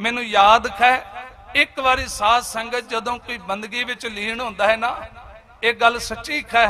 ਮੈਨੂੰ ਯਾਦ ਹੈ ਇੱਕ ਵਾਰੀ ਸਾਧ ਸੰਗਤ ਜਦੋਂ ਕੋਈ ਬੰਦਗੀ ਵਿੱਚ ਲੀਨ ਹੁੰਦਾ ਹੈ ਨਾ, ਇਹ ਗੱਲ ਸੱਚੀ ਹੈ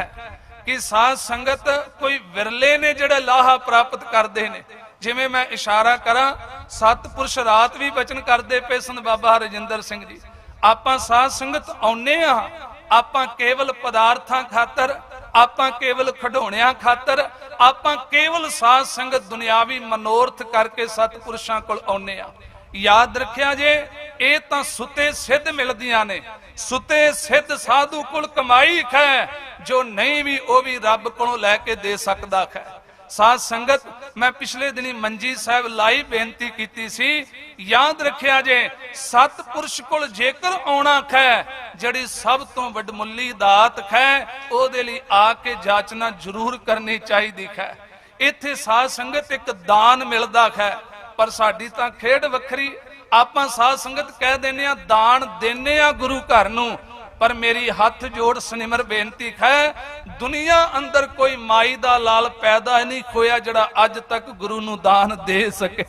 ਕਿ ਸਾਧ ਸੰਗਤ ਕੋਈ ਵਿਰਲੇ ਨੇ ਜਿਹੜੇ ਲਾਹਾ ਪ੍ਰਾਪਤ ਕਰਦੇ ਨੇ। ਜਿਵੇਂ ਮੈਂ ਇਸ਼ਾਰਾ ਕਰਾਂ, ਸਤਪੁਰਸ਼ ਰਾਤ ਵੀ ਬਚਨ ਕਰਦੇ ਪਏ ਸਨ ਬਾਬਾ ਹਰਜਿੰਦਰ ਸਿੰਘ ਜੀ। ਆਪਾਂ ਸਾਧ ਸੰਗਤ ਆਉਨੇ ਆ, ਆਪਾਂ ਕੇਵਲ ਪਦਾਰਥਾਂ ਖਾਤਰ, ਆਪਾਂ ਕੇਵਲ ਖਡੋਣਿਆਂ ਖਾਤਰ, ਆਪਾਂ ਕੇਵਲ ਸਾਧ ਸੰਗਤ ਦੁਨਿਆਵੀ ਮਨੋਰਥ ਕਰਕੇ ਸਤਪੁਰਸ਼ਾਂ ਕੋਲ ਆਉਨੇ ਆ। ਯਾਦ ਰੱਖਿਆ ਜੇ, ਇਹ ਤਾਂ ਸੁੱਤੇ ਸਿੱਧ ਮਿਲਦੀਆਂ ਨੇ। ਸੁੱਤੇ ਸਿੱਧ ਸਾਧੂ ਕੋਲ ਕਮਾਈ ਹੈ ਜੋ ਨਹੀਂ ਵੀ ਉਹ ਵੀ ਰੱਬ ਕੋਲੋਂ ਲੈ ਕੇ ਦੇ ਸਕਦਾ ਹੈ ਸਾਧ ਸੰਗਤ, ਮੈਂ ਪਿਛਲੇ ਦਿਨੀ ਮੰਜੀ ਸਾਹਿਬ ਲਾਈ ਬੇਨਤੀ ਕੀਤੀ ਸੀ, ਯਾਦ ਰੱਖਿਆ ਜੇ, ਸਤਪੁਰਸ਼ ਕੋਲ ਜੇਕਰ ਆਉਣਾ ਖੈ, ਜਿਹੜੀ ਸਭ ਤੋਂ ਵੱਡਮੁੱਲੀ ਦਾਤ ਖੈ, ਉਹਦੇ ਲਈ ਆ ਕੇ ਜਾਚਨਾ ਜ਼ਰੂਰ ਕਰਨੀ ਚਾਹੀਦੀ ਖੈ। ਇੱਥੇ ਸਾਧ ਸੰਗਤ ਇੱਕ ਦਾਨ ਮਿਲਦਾ ਖੈ। ਪਰ ਸਾਡੀ ਤਾਂ ਖੇਡ ਵੱਖਰੀ। ਆਪਾਂ ਸਾਧ ਸੰਗਤ ਕਹਿ ਦਿੰਨੇ ਆ ਦਾਨ ਦਿੰਨੇ ਆ ਗੁਰੂ ਘਰ ਨੂੰ। ਪਰ ਮੇਰੀ ਹੱਥ ਜੋੜ ਸਨਿਮਰ ਬੇਨਤੀ ਹੈ, ਦੁਨੀਆ ਅੰਦਰ ਕੋਈ ਮਾਈ ਦਾ ਲਾਲ ਪੈਦਾ ਨਹੀਂ ਖੋਇਆ ਜਿਹੜਾ ਅੱਜ ਤੱਕ ਗੁਰੂ ਨੂੰ ਦਾਨ ਦੇ ਸਕੇ।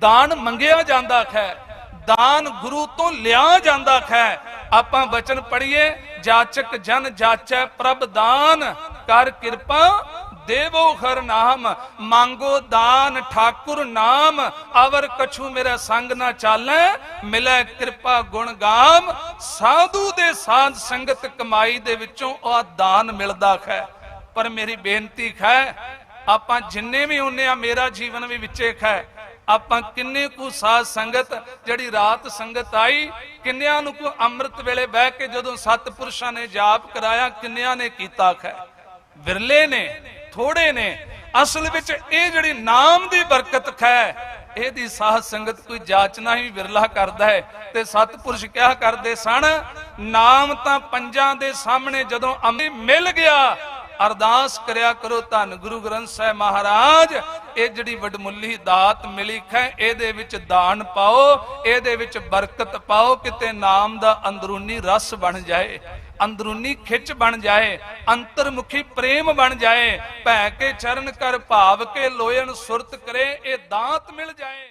ਦਾਨ ਮੰਗਿਆ ਜਾਂਦਾ ਖੈ ਦਾਨ ਗੁਰੂ ਤੋਂ ਲਿਆ ਜਾਂਦਾ ਖੈ ਆਪਾਂ ਬਚਨ ਪੜ੍ਹੀਏ, ਜਾਚਕ ਜਨ ਜਾਚੈ ਪ੍ਰਭ ਦਾਨ, ਕਰ ਕਿਰਪਾ ਦੇਵੋ ਹਰ ਨਾਮ, ਮੰਗੋ ਦਾਨ, ਠਾਕੁਰ ਨਾਮ, ਅਵਰ ਕਛੂ ਮੇਰਾ ਸੰਗ ਨਾ ਚਾਲੈ, ਮਿਲੈ ਕਿਰਪਾ ਗੁਣ ਗਾਮ, ਸਾਧੂ ਦੇ ਸਾਧ ਸੰਗਤ ਕਮਾਈ ਦੇ ਵਿੱਚੋਂ ਉਹ ਦਾਨ ਮਿਲਦਾ ਹੈ ਪਰ ਮੇਰੀ ਬੇਨਤੀ ਹੈ ਆਪਾਂ ਜਿੰਨੇ ਵੀ ਹੁੰਨੇ ਆ, ਮੇਰਾ ਜੀਵਨ ਵੀ ਵਿੱਚੇ ਹੈ ਆਪਾਂ ਕਿੰਨੇ ਕੁ ਸਾਧ ਸੰਗਤ, ਜਿਹੜੀ ਰਾਤ ਸੰਗਤ ਆਈ, ਕਿੰਨਿਆਂ ਨੂੰ ਕੋ ਅੰਮ੍ਰਿਤ ਵੇਲੇ ਬਹਿ ਕੇ ਜਦੋਂ ਸਤਪੁਰਸ਼ਾਂ ਨੇ ਜਾਪ ਕਰਾਇਆ, ਕਿੰਨਿਆਂ ਨੇ ਕੀਤਾ ਖੈ। ਵਿਰਲੇ ਨੇ ਥੋੜੇ ਨੇ। ਅਸਲ ਵਿੱਚ ਇਹ ਜਿਹੜੀ ਨਾਮ ਦੀ ਬਰਕਤ ਹੈ ਇਹਦੀ ਸਾਧ ਸੰਗਤ ਕੋਈ ਜਾਚਨਾ ਹੀ ਵਿਰਲਾ ਕਰਦਾ ਹੈ ਤੇ ਸਤਪੁਰਸ਼ ਕਿਹਾ ਕਰਦੇ ਸਨ? ਨਾਮ ਤਾਂ ਪੰਜਾਂ ਦੇ ਸਾਹਮਣੇ ਜਦੋਂ ਅੰਮ੍ਰਿਤ ਮਿਲ ਗਿਆ ਅਰਦਾਸ ਕਰਿਆ ਕਰੋ ਧੰਨ ਗੁਰੂ ਗ੍ਰੰਥ ਸਾਹਿਬ ਮਹਾਰਾਜ, ਇਹ ਜਿਹੜੀ ਵਡਮੁੱਲੀ ਦਾਤ ਮਿਲੀ ਹੈ ਇਹਦੇ ਵਿੱਚ ਦਾਨ ਪਾਓ, ਇਹਦੇ ਵਿੱਚ ਬਰਕਤ ਪਾਓ, ਕਿਤੇ ਨਾਮ ਦਾ ਅੰਦਰੂਨੀ ਰਸ ਬਣ ਜਾਏ, ਅੰਦਰੂਨੀ ਖਿੱਚ ਬਣ ਜਾਏ, ਅੰਤਰਮੁਖੀ ਪ੍ਰੇਮ ਬਣ ਜਾਏ, ਭੈ ਕੇ ਚਰਨ ਕਰ ਭਾਵ ਕੇ ਲੋਇਨ ਸੁਰਤ ਕਰੇ, ਇਹ ਦਾਤ ਮਿਲ ਜਾਏ।